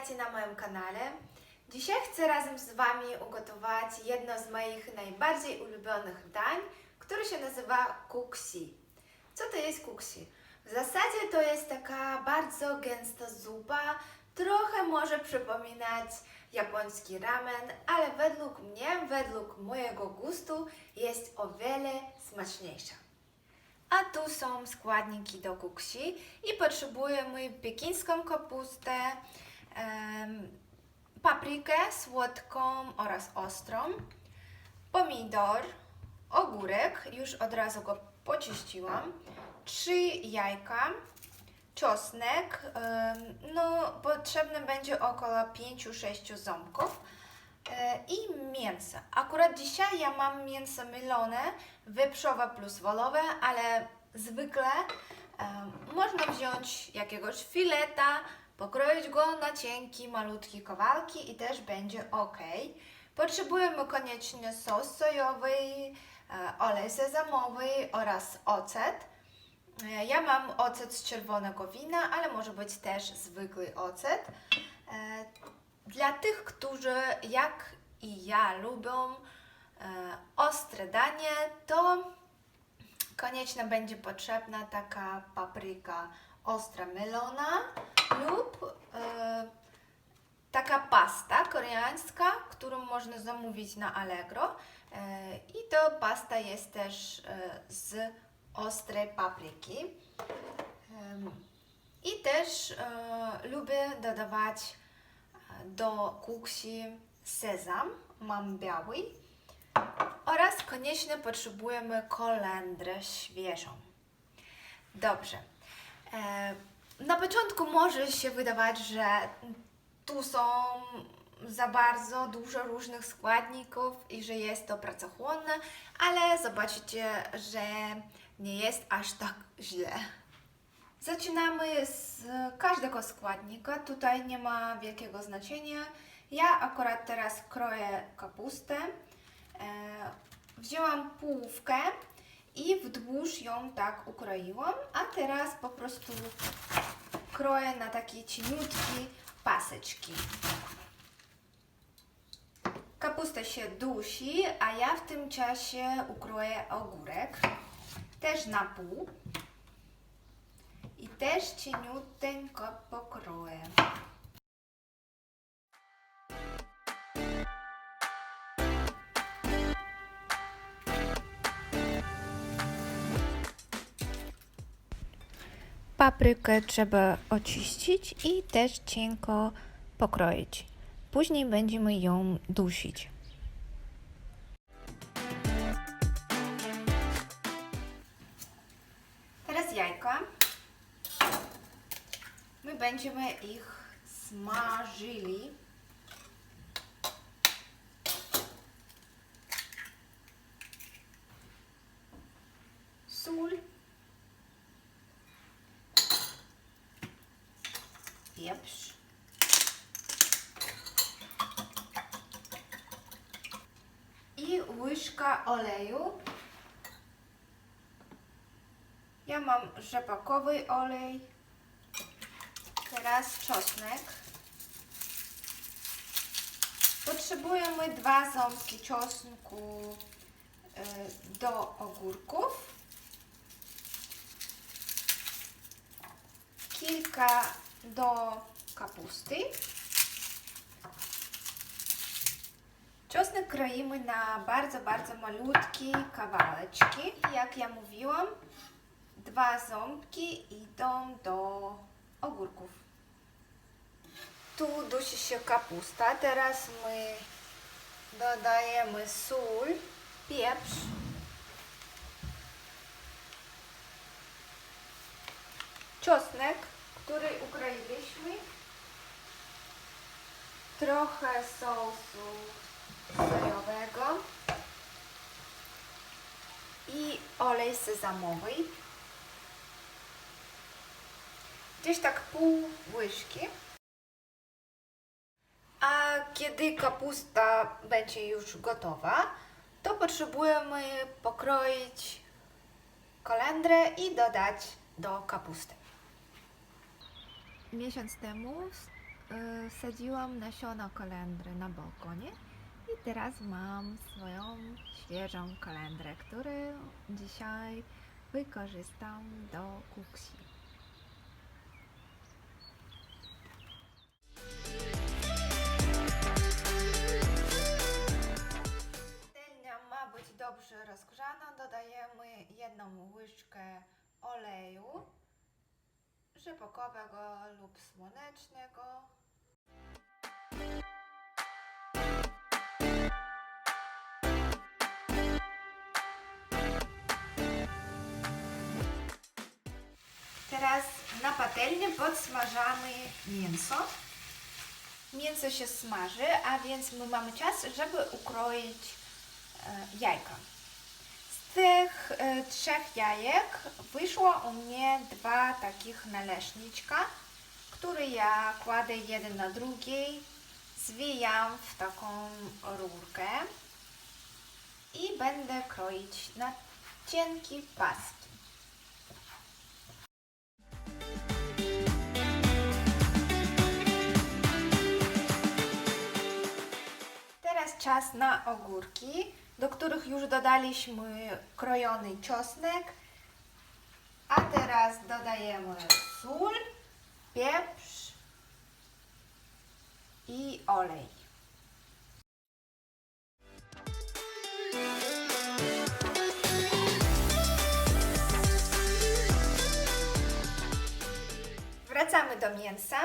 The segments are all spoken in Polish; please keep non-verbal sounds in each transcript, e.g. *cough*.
witajcie na moim kanale. Dzisiaj chcę razem z Wami ugotować jedno z moich najbardziej ulubionych dań, które się nazywa kuksi. Co to jest kuksi? W zasadzie to jest taka bardzo gęsta zupa, trochę może przypominać japoński ramen, ale według mnie, według mojego gustu jest o wiele smaczniejsza. A tu są składniki do kuksi i potrzebujemy pekińską kapustę, paprykę słodką oraz ostrą, pomidor, ogórek, już od razu go poczyściłam, trzy jajka, czosnek, no potrzebne będzie około 5-6 ząbków e, i mięso. Akurat dzisiaj ja mam mięso mylone, wieprzowe plus wolowe, ale zwykle można wziąć jakiegoś fileta, pokroić go na cienkie, malutkie kawałki i też będzie ok. Potrzebujemy koniecznie sos sojowy, e, olej sezamowy oraz ocet. E, Ja mam ocet z czerwonego wina, ale może być też zwykły ocet. E, Dla tych, którzy jak i ja lubią ostre danie, to koniecznie będzie potrzebna taka papryka ostra melona lub e, taka pasta koreańska, którą można zamówić na Allegro. E, I to pasta jest też e, z ostrej papryki. Em, I też e, lubię dodawać e, do kuksi sezam, mam biały. Oraz koniecznie potrzebujemy kolendrę świeżą. Dobrze. E, na początku może się wydawać, że tu są za bardzo dużo różnych składników i że jest to pracochłonne, ale zobaczycie, że nie jest aż tak źle. Zaczynamy z każdego składnika. Tutaj nie ma wielkiego znaczenia. Ja akurat teraz kroję kapustę. E, wzięłam połówkę i wzdłuż ją tak ukroiłam, a teraz po prostu kroję na takie cieniutkie paseczki. Kapusta się dusi, a ja w tym czasie ukroję ogórek. Też na pół. I też cieniuteńko pokroję. Paprykę trzeba oczyścić i też cienko pokroić. Później będziemy ją dusić. Teraz jajka. My będziemy ich smażyli. Sól. Pieprz. I łyżka oleju. Ja mam rzepakowy olej. Teraz czosnek. Potrzebujemy dwa ząbki czosnku y, do ogórków. Kilka do kapusty. Czosnek kroimy na bardzo, bardzo malutkie kawałeczki. Jak ja mówiłam, dwa ząbki idą do ogórków. Tu dusi się kapusta. Teraz my dodajemy sól, pieprz. Czosnek, który ukroiliśmy. Trochę sosu sojowego i olej sezamowy. Gdzieś tak pół łyżki. A kiedy kapusta będzie już gotowa, to potrzebujemy pokroić kolendrę i dodać do kapusty. Miesiąc temu y, sadziłam nasiona kolendry na balkonie i teraz mam swoją świeżą kolendrę, którą dzisiaj wykorzystam do kuksi. Ma być dobrze rozgrzana. Dodajemy jedną łyżkę oleju rzepakowego lub słonecznego. Teraz na patelnię podsmażamy mięso. Mięso się smaży, a więc my mamy czas, żeby ukroić e, jajka. Z tych e, trzech jajek wyszło u mnie dwa takich naleśniczka, które ja kładę jeden na drugi, zwijam w taką rurkę i będę kroić na cienkie paski. Czas na ogórki, do których już dodaliśmy krojony czosnek. A teraz dodajemy sól, pieprz i olej. Wracamy do mięsa.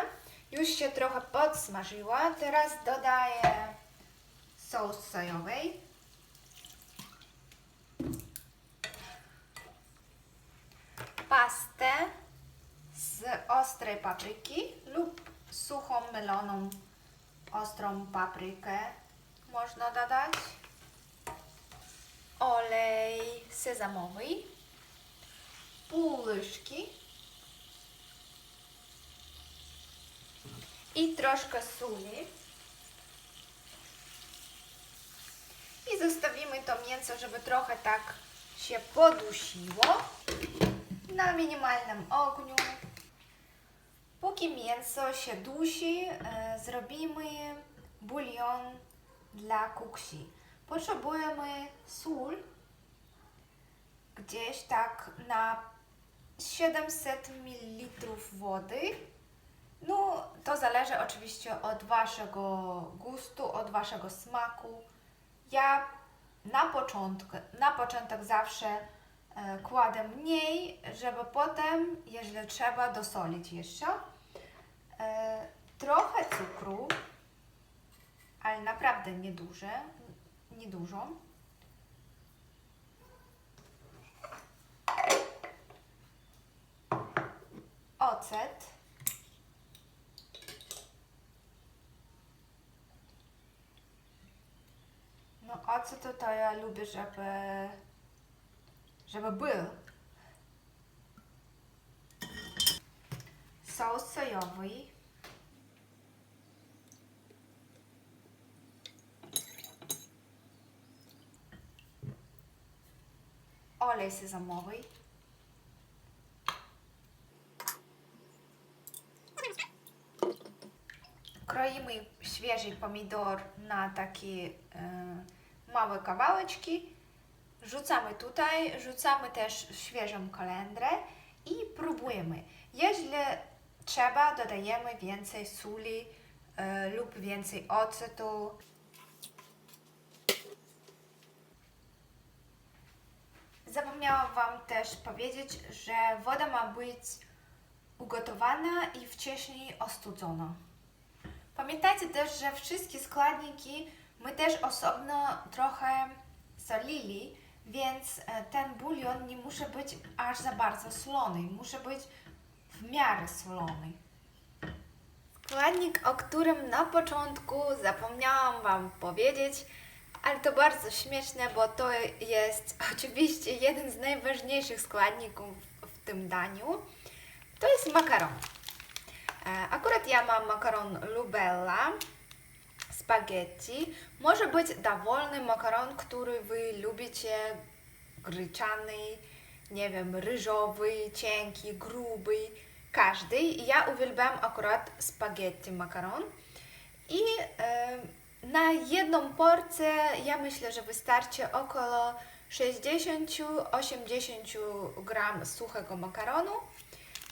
Już się trochę podsmażyła. Teraz dodaję sos sojowej. Pastę z ostrej papryki lub suchą meloną ostrą paprykę można dodać. Olej sezamowy. Pół łyżki. I troszkę soli. Zostawimy to mięso, żeby trochę tak się podusiło na minimalnym ogniu. Póki mięso się dusi, e, zrobimy bulion dla kuksi. Potrzebujemy sól gdzieś tak na 700 ml wody. No, to zależy oczywiście od Waszego gustu, od Waszego smaku. Ja na początku, na początek zawsze e, kładę mniej, żeby potem, jeżeli trzeba, dosolić jeszcze. E, trochę cukru, ale naprawdę nieduże, niedużo. Ocet. No ocet to, to ja lubię, żeby, żeby był. Sos sojowy. Olej sezamowy. Kroimy świeży pomidor na takie e, małe kawałeczki. Rzucamy tutaj, rzucamy też świeżą kolendrę i próbujemy. Jeśli trzeba, dodajemy więcej soli e, lub więcej octu. Zapomniałam Wam też powiedzieć, że woda ma być ugotowana i wcześniej ostudzona. Pamiętajcie też, że wszystkie składniki my też osobno trochę solili, więc e, ten bulion nie musi być aż za bardzo solony, musi być w miarę solony. Składnik, o którym na początku zapomniałam Wam powiedzieć, ale to bardzo śmieszne, bo to jest *laughs* oczywiście jeden z najważniejszych składników w tym daniu. To jest makaron. E, Akurat ja mam makaron Lubella, spaghetti. Może być dowolny makaron, który Wy lubicie, gryczany, nie wiem, ryżowy, cienki, gruby. każdy. Ja uwielbiam akurat spaghetti makaron. I e, na jedną porcję ja myślę, że wystarczy około 60-80 gram suchego makaronu.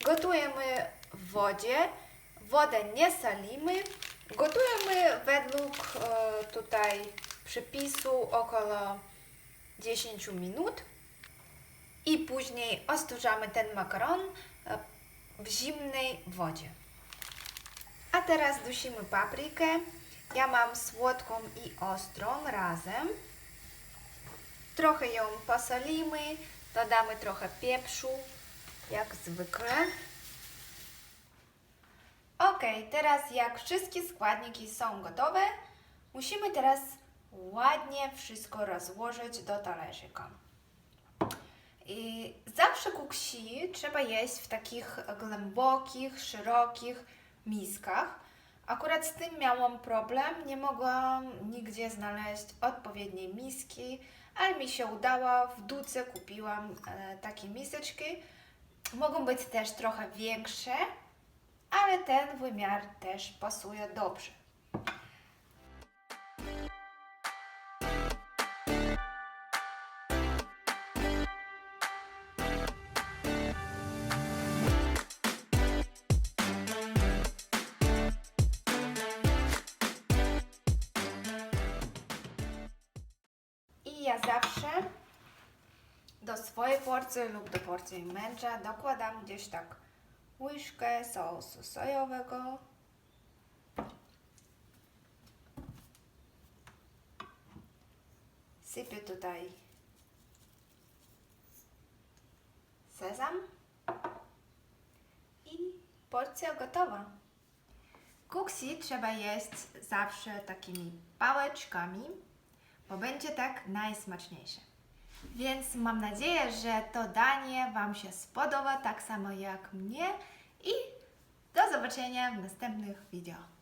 Gotujemy w wodzie. Wodę nie salimy. Gotujemy według e, tutaj przepisu około 10 minut. I później ostudzamy ten makaron e, w zimnej wodzie. A teraz dusimy paprykę. Ja mam słodką i ostrą razem. Trochę ją posolimy, dodamy trochę pieprzu, jak zwykle. Ok, teraz jak wszystkie składniki są gotowe, musimy teraz ładnie wszystko rozłożyć do talerzyka. I zawsze kuksi trzeba jeść w takich głębokich, szerokich miskach. Akurat z tym miałam problem, nie mogłam nigdzie znaleźć odpowiedniej miski, ale mi się udało. W Duce kupiłam e, takie miseczki. Mogą być też trochę większe, ale ten wymiar też pasuje dobrze. I ja zawsze do swojej porcji lub do porcji męża dokładam gdzieś tak łyżkę sosu sojowego. Sypię tutaj sezam i porcja gotowa. Kuksi trzeba jeść zawsze takimi pałeczkami, bo będzie tak najsmaczniejsze. Więc mam nadzieję, że to danie Wam się spodoba tak samo jak mnie i do zobaczenia w następnych wideo.